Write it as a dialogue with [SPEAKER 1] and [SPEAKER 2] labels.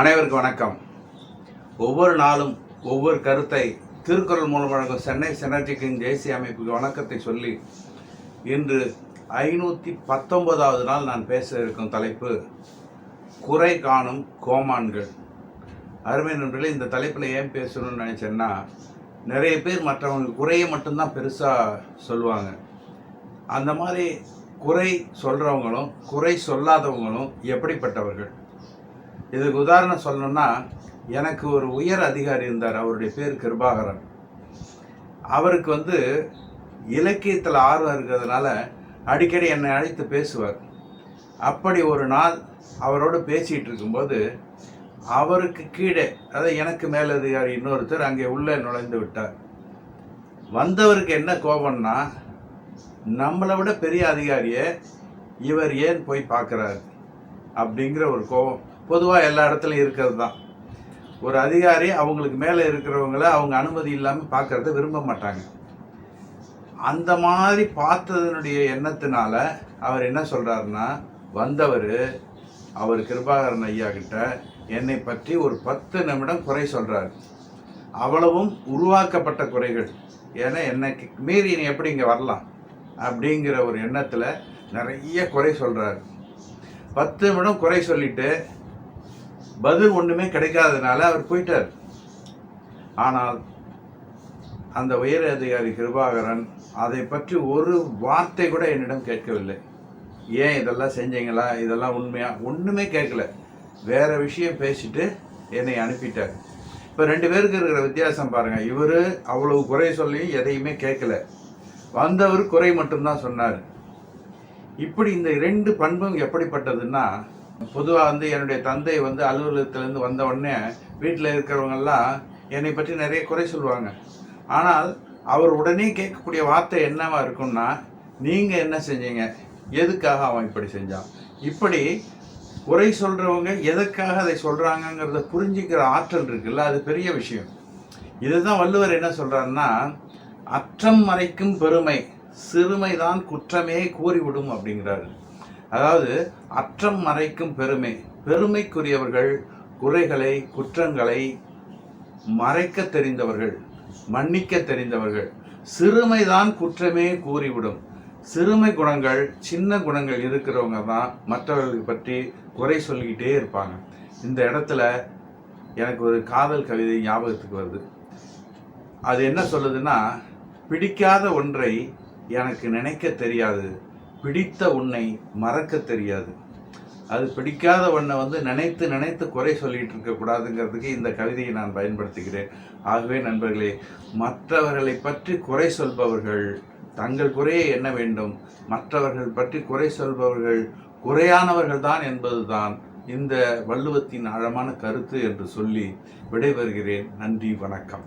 [SPEAKER 1] அனைவருக்கும் வணக்கம். ஒவ்வொரு நாளும் ஒவ்வொரு கருத்தை திருக்குறள் மூலம் வழங்கும் சென்னை செனர்ஜிக்கின் தேசிய அமைப்புக்கு வணக்கத்தை சொல்லி இன்று ஐநூற்றி பத்தொன்பதாவது நாள் நான் பேச இருக்கும் தலைப்பு குறை காணும் கோமான்கள். அருமை நண்பர்களே இந்த தலைப்பில் ஏன் பேசணும்னு நினச்சேன்னா நிறைய பேர் மற்றவங்க குறையை மட்டும்தான் பெருசாக சொல்லுவாங்க. அந்த மாதிரி குறை சொல்கிறவங்களும் குறை சொல்லாதவங்களும் எப்படிப்பட்டவர்கள்? இதுக்கு உதாரணம் சொல்லணும்னா எனக்கு ஒரு உயர் அதிகாரி இருந்தார். அவருடைய பேர் கிருபாகரன். அவருக்கு வந்து இலக்கியத்தில் ஆர்வம் இருக்கிறதுனால அடிக்கடி என்னை அழைத்து பேசுவார். அப்படி ஒரு நாள் அவரோடு பேசிகிட்டு இருக்கும்போது அவருக்கு கீழே அதாவது எனக்கு மேலதிகாரி இன்னொருத்தர் அங்கே உள்ளே நுழைந்து விட்டார். வந்தவருக்கு என்ன கோபம்னா நம்மளை விட பெரிய அதிகாரியை இவர் ஏன் போய் பார்க்குறாரு? அப்படிங்கிற ஒரு கோபம். பொதுவாக எல்லா இடத்துலையும் இருக்கிறது தான் ஒரு அதிகாரி அவங்களுக்கு மேலே இருக்கிறவங்கள அவங்க அனுமதி இல்லாமல் பார்க்கறத விரும்ப மாட்டாங்க. அந்த மாதிரி பார்த்ததனுடைய எண்ணத்தினால அவர் என்ன சொல்கிறாருன்னா வந்தவர் அவர் கிருபாகரன் ஐயா கிட்ட என்னை பற்றி ஒரு பத்து நிமிடம் குறை சொல்கிறார் அவ்வளவும் உருவாக்கப்பட்ட குறைகள். ஏன்னா என்னைக்கு மீறி நீ எப்படி இங்கே வரலாம்? அப்படிங்கிற ஒரு எண்ணத்தில் நிறைய குறை சொல்கிறார் பத்து நிமிடம் குறை சொல்லிவிட்டு பதில் ஒன்றுமே கிடைக்காததுனால அவர் போயிட்டார். ஆனால் அந்த உயர் அதிகாரி கிருபாகரன் அதை பற்றி ஒரு வார்த்தை கூட என்னிடம் கேட்கவில்லை. ஏன் இதெல்லாம் செஞ்சீங்களா? இதெல்லாம் உண்மையா? ஒன்றுமே கேட்கல. வேற விஷயம் பேசிட்டு என்னை அனுப்பிட்டார். இப்போ ரெண்டு பேருக்கு இருக்கிற வித்தியாசம் பாருங்கள் இவர் அவ்வளவு குறை சொல்லி எதையுமே கேட்கல. வந்தவர் குறை மட்டும்தான் சொன்னார். இப்படி இந்த ரெண்டு பண்பும் எப்படிப்பட்டதுன்னா பொதுவாக வந்து என்னுடைய தந்தை வந்து அலுவலகத்திலேருந்து வந்த உடனே வீட்டில் இருக்கிறவங்கெல்லாம் என்னை பற்றி நிறைய குறை சொல்லுவாங்க. ஆனால் அவர் உடனே கேட்கக்கூடிய வார்த்தை என்னவா இருக்கும்னா நீங்கள் என்ன செஞ்சீங்க? எதுக்காக அவன் இப்படி செஞ்சான்? இப்படி குறை சொல்கிறவங்க எதற்காக அதை சொல்கிறாங்கங்கிறத புரிஞ்சிக்கிற ஆற்றல் இருக்குல்ல அது பெரிய விஷயம். இதுதான் வள்ளுவர் என்ன சொல்கிறாருன்னா அற்றம் மறைக்கும் பெருமை சிறுமைதான் குற்றமே கூறிவிடும் அப்படிங்கிறாரு. அதாவது அற்றம் மறைக்கும் பெருமை. பெருமைக்குரியவர்கள் குறைகளை குற்றங்களை மறைக்க தெரிந்தவர்கள் மன்னிக்க தெரிந்தவர்கள். சிறுமைதான் குற்றமே கூறிவிடும். சிறுமை குணங்கள் சின்ன குணங்கள் இருக்கிறவங்க தான் மற்றவர்களை பற்றி குறை சொல்லிக்கிட்டே இருப்பாங்க. இந்த இடத்துல எனக்கு ஒரு காதல் கவிதை ஞாபகத்துக்கு வருது. அது என்ன சொல்லுதுன்னா பிடிக்காத ஒன்றை எனக்கு நினைக்க தெரியாது. பிடித்த உன்னை மறக்க தெரியாது. அது பிடிக்காத ஒன்றை வந்து நினைத்து நினைத்து குறை சொல்லிட்டு இருக்கக்கூடாதுங்கிறதுக்கு இந்த கவிதையை நான் பயன்படுத்துகிறேன். ஆகவே நண்பர்களே மற்றவர்களை பற்றி குறை சொல்பவர்கள் தங்கள் குறையை என்ன வேண்டும். மற்றவர்கள் பற்றி குறை சொல்பவர்கள் குறையானவர்கள் தான் என்பதுதான் இந்த வள்ளுவத்தின் ஆழமான கருத்து என்று சொல்லி விடைபெறுகிறேன். நன்றி வணக்கம்.